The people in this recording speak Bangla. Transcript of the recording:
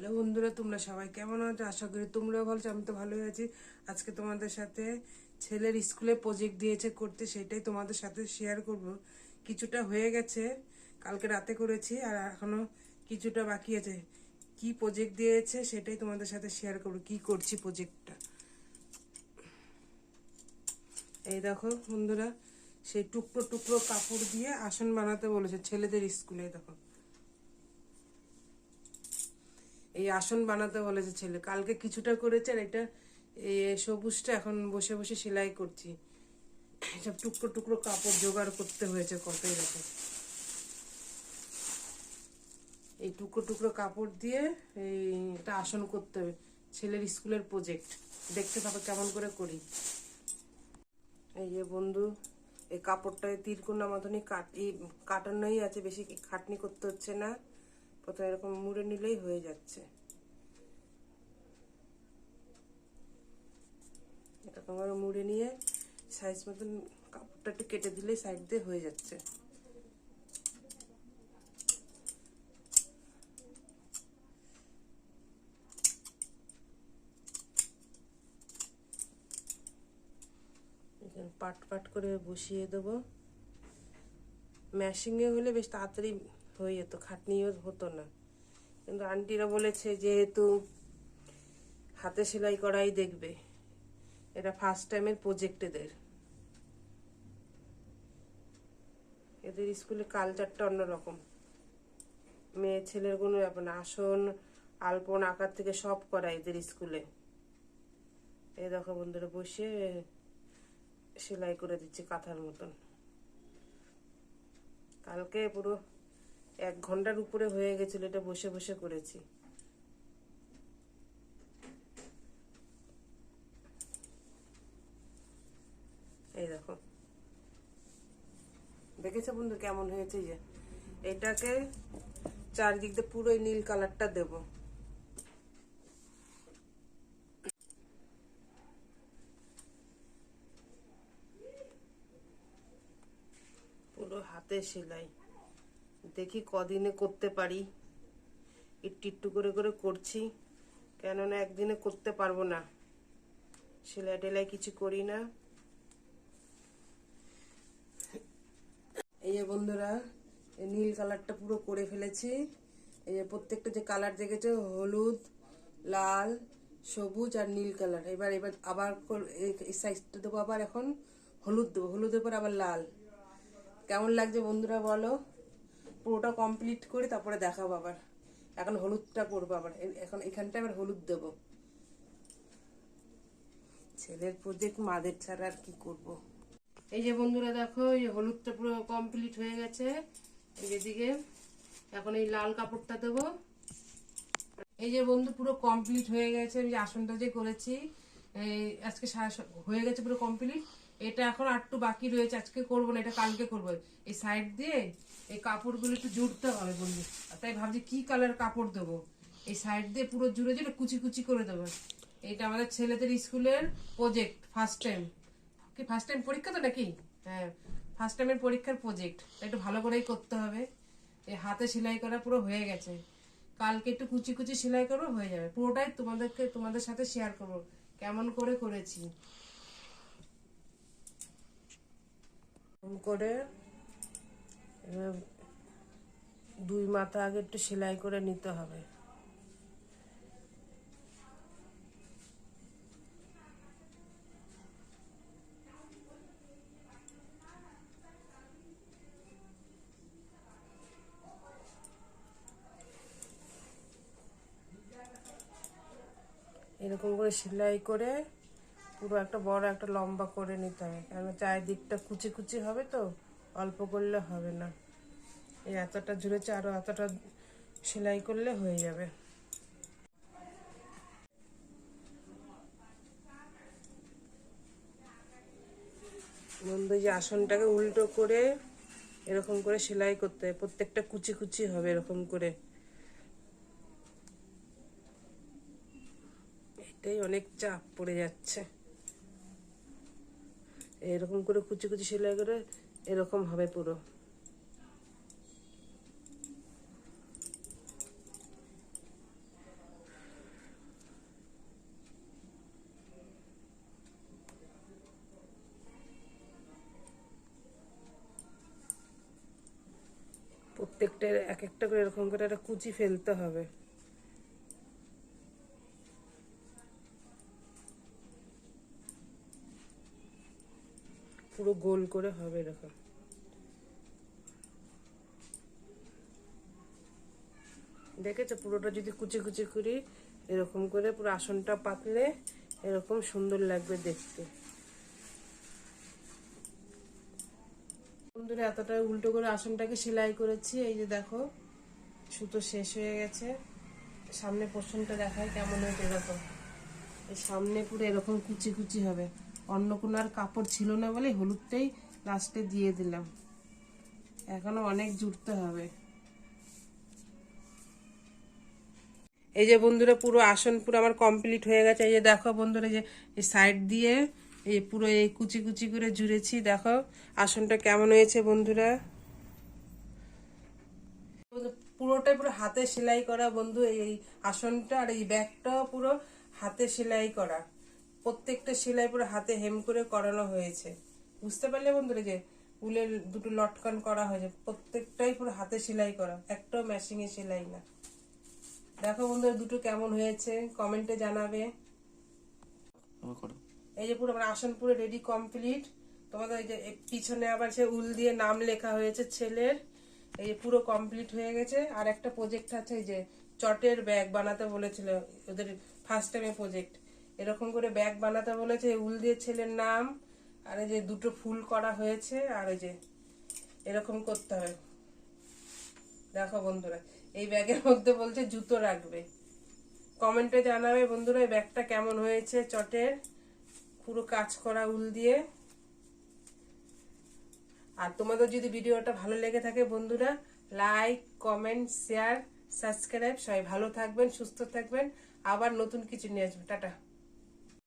হ্যালো বন্ধুরা, তোমরা সবাই কেমন আছো? আশা করি তোমরাও ভালো আছো, আমি তো ভালোই আছি। আজকে তোমাদের সাথে ছেলের স্কুলে প্রজেক্ট দিয়েছে করতে, সেটাই তোমাদের সাথে শেয়ার করব। কিছুটা হয়ে গেছে, কালকে রাতে করেছি, আর এখনও কিছুটা বাকি আছে। কি প্রজেক্ট দিয়েছে সেটাই তোমাদের সাথে শেয়ার করব, কি করছি প্রজেক্টটা এই দেখো বন্ধুরা সেই টুকরো টুকরো কাপড় দিয়ে আসন বানাতে বলেছে ছেলেদের স্কুলে দেখো। এই আসন বানাতে বলেছে ছেলে, কালকে কিছুটা করেছে আর এটা এই সবুজটা এখন বসে বসে সেলাই করছি। সব টুকরো টুকরো কাপড় জোগাড় করতে হয়েছে কতই রকম এই টুকরো টুকরো কাপড় দিয়ে এই একটা আসন করতে হবে, ছেলের স্কুলের প্রজেক্ট দেখতে থাকো কেমন করে করি। এই যে বন্ধু, এই কাপড়টা তিরকুন্না মতনই কাটি কাটানোই আছে, বেশি খাটনি করতে হচ্ছে না। প্রথমে এরকম মুড়ে নিলেই হয়ে যাচ্ছে। এরকম করে মুড়ে নিয়ে সাইজ মতন কাপড়টা একটু কেটে দিলেই সাইড দিয়ে হয়ে যাচ্ছে। পাট পাট করে বসিয়ে দেবো। ম্যাশিংয়ে হলে বেশ তাড়াতাড়ি হয়ে যেত খাটনিও হতো না। কিন্তু আন্টিরা বলেছে যেহেতু হাতে সেলাই করাই দেখবে এটা ফার্স্ট টাইমের প্রজেক্ট এদের। এদের স্কুলে কালচারটা অন্যরকম। মেয়ে ছেলের কোনো ব্যাপার না, আসন, আলপন, আকার থেকে সব করা এদের স্কুলে। এই দেখো বন্ধুরা, বসে সেলাই করে দিচ্ছে কাঁথার মতন। কালকে পুরো এক ঘণ্টার উপরে হয়ে গেছিল, এটা বসে বসে করেছি। এই দেখো। দেখেছ বন্ধু কেমন হয়েছে যে? এটাকে চারদিক দিয়ে পুরো নীল কালারটা দেব। পুরো হাতে সেলাই। দেখি কদিনে করতে পারি। একটু একটু করে করে করছি। কেননা একদিনে করতে পারব না। সেলাই টেলাই কিছু করি না। এই যে বন্ধুরা নীল কালারটা পুরো করে ফেলেছি। এই যে প্রত্যেকটা যে কালার দেখেছ, হলুদ, লাল, সবুজ আর নীল কালার। এবার এবার আবার এই সাইজটা দেবো আবার এখন হলুদ দেবো। হলুদের পর আবার লাল। কেমন লাগছে বন্ধুরা বলো? পুরোটা কমপ্লিট করে তারপরে দেখাবো আবার। এখন হলুদটা করব আবার। এখন এখানটা আবার হলুদ দেবো। ছেলের প্রজেক্ট মাদের ছাড়া আর কি করব? এই যে বন্ধুরা দেখো, এই হলুদটা পুরো কমপ্লিট হয়ে গেছে। এই যে দিকে এখন এই লাল কাপড়টা দেবো। এই যে বন্ধু, পুরো কমপ্লিট হয়ে গেছে। আমি আসনটা যে করেছি আজকে হয়ে গেছে পুরো কমপ্লিট এটা এখন একটু বাকি রয়েছে, আজকে করব না, এটা কালকে করব। এই সাইড দিয়ে এই কাপড়গুলো একটু জুড়তে হবে বন্ধু তাই ভাবছি কি কালার কাপড় দেবো? এই সাইড দিয়ে পুরো জুড়ে জুড়ে কুচি কুচি করে দেবো। এটা আমাদের ছেলেদের স্কুলের প্রজেক্ট ফার্স্ট টাইম কি ফার্স্ট টাইম পরীক্ষা তো নাকি? হ্যাঁ ফার্স্ট টাইমের পরীক্ষার প্রজেক্ট একটু ভালো করেই করতে হবে। এই হাতে সেলাই করা পুরো হয়ে গেছে। কালকে একটু কুচি কুচি সেলাই করব, হয়ে যাবে। পুরোটাই তোমাদেরকে, তোমাদের সাথে শেয়ার করব। কেমন করে করেছি এরকম করে দুই মাথা আগে একটু সেলাই করে নিতে হবে। এরকম করে সেলাই করে পুরো একটা বড় একটা লম্বা করে নিতে হবে। কারণ চারিদিকটা কুচি কুচি হবে তো, অল্প করলে হবে না। এই এতটা ঝুলেছে আরও এতটা সেলাই করলে হয়ে যাবে। বন্ধু যে আসনটাকে উল্টো করে এরকম করে সেলাই করতে প্রত্যেকটা কুচি কুচি হবে এরকম করে। এটাই অনেক চাপ পড়ে যাচ্ছে। এরকম করে কুচি কুচি সেলাই করে এরকম হবে পুরো। প্রত্যেকটা এক একটা করে এরকম করে একটা কুচি ফেলতে হবে। পুরো গোল করে হবে এরকম দেখেছ? পুরোটা যদি কুচি কুচি করি, এরকম করে পুরো আসনটা পাতলে এরকম সুন্দর লাগবে দেখতে। বন্ধুরা, এতটা উল্টো করে আসনটাকে সেলাই করেছি। এই যে দেখো, সুতো শেষ হয়ে গেছে। সামনে পোর্শনটা দেখায় কেমন হয়েছে এরকম সামনে পুরো এরকম কুচি কুচি হবে। অন্য কোনো আর কাপড় ছিল না বলে হলুদটাই লাস্টে দিয়ে দিলাম। এখনও অনেক জুড়তে হবে। এই যে বন্ধুরা, পুরো আসন পুরো আমার কমপ্লিট হয়ে গেছে। এই যে দেখো বন্ধুরা যে এই সাইড দিয়ে এই পুরো এই কুচি কুচি করে জুড়েছি। দেখো আসনটা কেমন হয়েছে বন্ধুরা। পুরোটাই পুরো হাতে সেলাই করা বন্ধু, এই আসনটা আর এই ব্যাগটাও পুরো হাতে সেলাই করা। প্রত্যেকটা সেলাই পুরো হাতে হেম করে করানো হয়েছে। বুঝতে পারলে বন্ধুরা যে উলের দুটো লটকান করা হয়েছে প্রত্যেকটাই পুরো হাতে সেলাই করা একটাও মেশিনে সেলাই না। দেখো বন্ধুরা দুটো কেমন হয়েছে কমেন্টে জানাবে। এই যে পুরো আমার আসন পুরো রেডি কমপ্লিট তোমাদের এই যে পিছনে আবার সে উল দিয়ে নাম লেখা হয়েছে ছেলের। এই যে পুরো কমপ্লিট হয়ে গেছে। আর একটা প্রজেক্ট আছে এই যে চটের ব্যাগ বানাতে বলেছিল ওদের ফার্স্ট টাইমে প্রজেক্ট এরকম করে ব্যাগ বানাতে বলেছে উল দিয়ে ছেলের নাম, আর এই যে দুটো ফুল করা হয়েছে, আর এই যে এরকম করতে হবে দেখো বন্ধুরা, এই ব্যাগের মধ্যে বলছে জুতো রাখবে। কমেন্টে জানাবে বন্ধুরা, এই ব্যাগটা কেমন হয়েছে চটের? পুরো কাজ করা উল দিয়ে। আর তোমাদের যদি ভিডিওটা ভালো লেগে থাকে বন্ধুরা লাইক কমেন্ট শেয়ার সাবস্ক্রাইব সবাই ভালো থাকবেন, সুস্থ থাকবেন। আবার নতুন কিছু নিয়ে আসবে। টাটা।